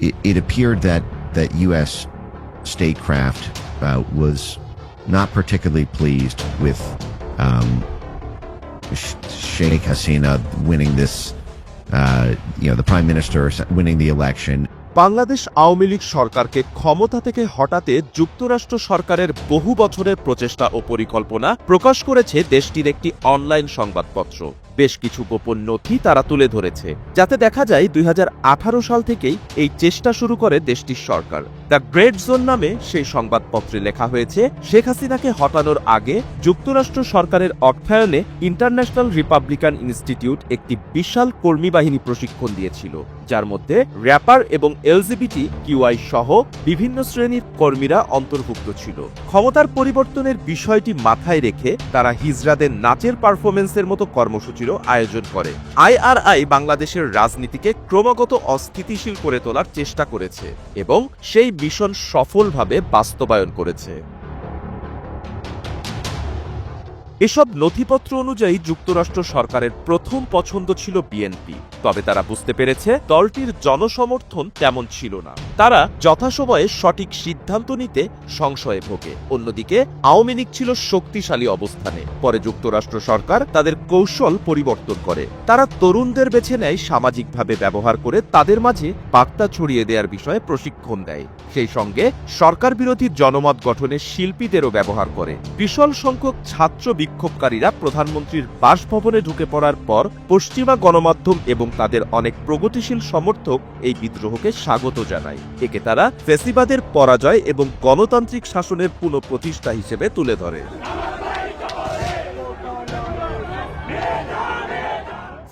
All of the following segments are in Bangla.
it, it appeared that that U.S. statecraft uh, was not particularly pleased with um, Sheikh Hasina winning this. Uh, you know, the prime minister winning the election. Bangladesh Awami League সরকারকে ক্ষমতা থেকে হটাতে যুক্তরাষ্ট্র সরকারের বহু বছরের প্রচেষ্টা ও পরিকল্পনা প্রকাশ করেছে দেশটির একটি অনলাইন সংবাদপত্র বেশ কিছু গোপন নথি তারা তুলে ধরেছে, যাতে দেখা যায় দুই সাল থেকেই এই চেষ্টা শুরু করে দেশটির সরকার। দ্য গ্রেট জোন নামে সেই সংবাদপত্রে লেখা হয়েছে, শেখ হাসিনাকে হটানোর আগে যুক্তরাষ্ট্র সরকারের অর্থায়নে ইন্টারন্যাশনাল রিপাবলিকান ইনস্টিটিউট একটি বিশাল কর্মী বাহিনী প্রশিক্ষণ দিয়েছিল, যার মধ্যে র্যাপার এবং এলজিবিটি কিউআই সহ বিভিন্ন শ্রেণির কর্মীরা অন্তর্ভুক্ত ছিল। ক্ষমতার পরিবর্তনের বিষয়টি মাথায় রেখে তারা হিজরাদের নাচের পারফরমেন্সের মতো কর্মসূচিরও আয়োজন করে। আইআরআই বাংলাদেশের রাজনীতিকে ক্রমাগত অস্থিতিশীল করে তোলার চেষ্টা করেছে এবং সেই মিশন সফলভাবে বাস্তবায়ন করেছে। এসব নথিপত্র অনুযায়ী যুক্তরাষ্ট্র সরকারের প্রথম পছন্দ ছিল বিএনপি। তবে তারা বুঝতে পেরেছে, দলটির জনসমর্থন তেমন ছিল না। তারা যথাসময়ে সঠিক সিদ্ধান্ত নিতে সংশয়ে ভোগে। অন্যদিকে, আওয়ামী লীগ ছিল শক্তিশালী অবস্থানে। পরে যুক্তরাষ্ট্র সরকার তাদের কৌশল পরিবর্তন করে। তারা তরুণদের বেছে নেয়, সামাজিকভাবে ব্যবহার করে তাদের মাঝে বার্তা ছড়িয়ে দেওয়ার বিষয়ে প্রশিক্ষণ দেয়। সেই সঙ্গে সরকার বিরোধী জনমত গঠনে শিল্পীদেরও ব্যবহার করে। বিশাল সংখ্যক ছাত্র বিক্ষোভকারীরা প্রধানমন্ত্রীর বাসভবনে ঢুকে পড়ার পর পশ্চিমা গণমাধ্যম এবং তাদের অনেক প্রগতিশীল সমর্থক এই বিদ্রোহকে স্বাগত জানায়। একে তারা ফেসিবাদের পরাজয় এবং গণতান্ত্রিক শাসনের পুনঃপ্রতিষ্ঠা হিসেবে তুলে ধরে।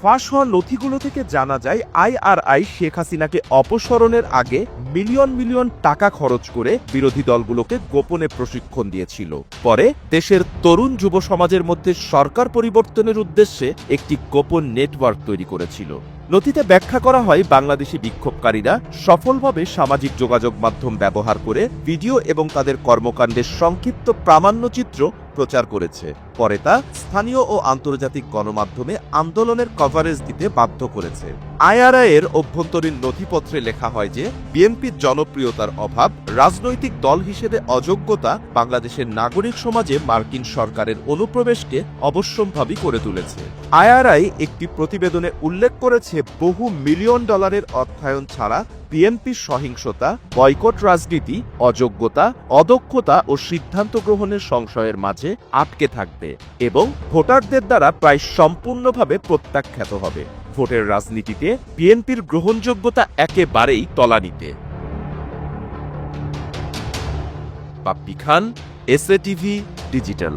ফাঁস হওয়া নথিগুলো থেকে জানা যায় আইআরআই শেখ হাসিনাকে অপসারণের আগে মিলিয়ন মিলিয়ন টাকা খরচ করে বিরোধী দলগুলোকে গোপনে প্রশিক্ষণ দিয়েছিল। পরে দেশের তরুণ যুব সমাজের মধ্যে সরকার পরিবর্তনের উদ্দেশ্যে একটি গোপন নেটওয়ার্ক তৈরি করেছিল। নথিতে ব্যাখ্যা করা হয়, বাংলাদেশি বিক্ষোভকারীরা সফলভাবে সামাজিক যোগাযোগ মাধ্যম ব্যবহার করে ভিডিও এবং তাদের কর্মকাণ্ডের সংক্ষিপ্ত প্রামাণ্যচিত্র প্রচার করেছে। পরে তা স্থানীয় ও আন্তর্জাতিক গণমাধ্যমে আন্দোলনের কভারেজ দিতে বাধ্য করেছে। আইআরআই এর অভ্যন্তরীণ নথিপত্রে লেখা হয় যে বিএনপির জনপ্রিয়তার অভাব, রাজনৈতিক দল হিসেবে অযোগ্যতা বাংলাদেশের নাগরিক সমাজে মার্কিন সরকারের অনুপ্রবেশকে অবশ্যম্ভাবী করে তুলেছে। আইআরআই একটি প্রতিবেদনে উল্লেখ করেছে, বহু মিলিয়ন ডলারের অর্থায়ন ছাড়া বিএনপির সহিংসতা, বয়কট রাজনীতি, অযোগ্যতা, অদক্ষতা ও সিদ্ধান্ত গ্রহণের সংশয়ের মাঝে আটকে থাকবে। এবং ভোটারদের দ্বারা প্রায় সম্পূর্ণভাবে প্রত্যাখ্যাত হবে। ভোটের রাজনীতিতে বিএনপির গ্রহণযোগ্যতা একেবারেই তলানিতে। Pappi Khan SA digital.